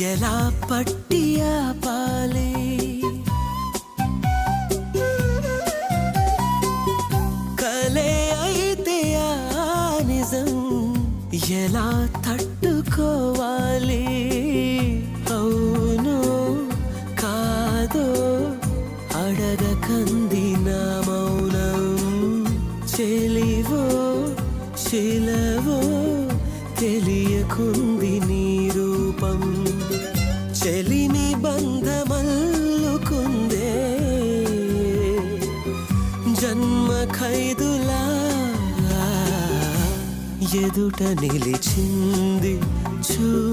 ఎలా పట్టి ఆపాలి కలే అయితే ఆ నిజం ఎలా తట్టుకోవాలి? అవును కాదో అడగకంది నా మౌనం. చెలివో శిలవో తెలియకుంది నీ చెలిమి బంధమల్లుకుందే. జన్మ ఖైదులా ఎదుట నిలిచింది చూ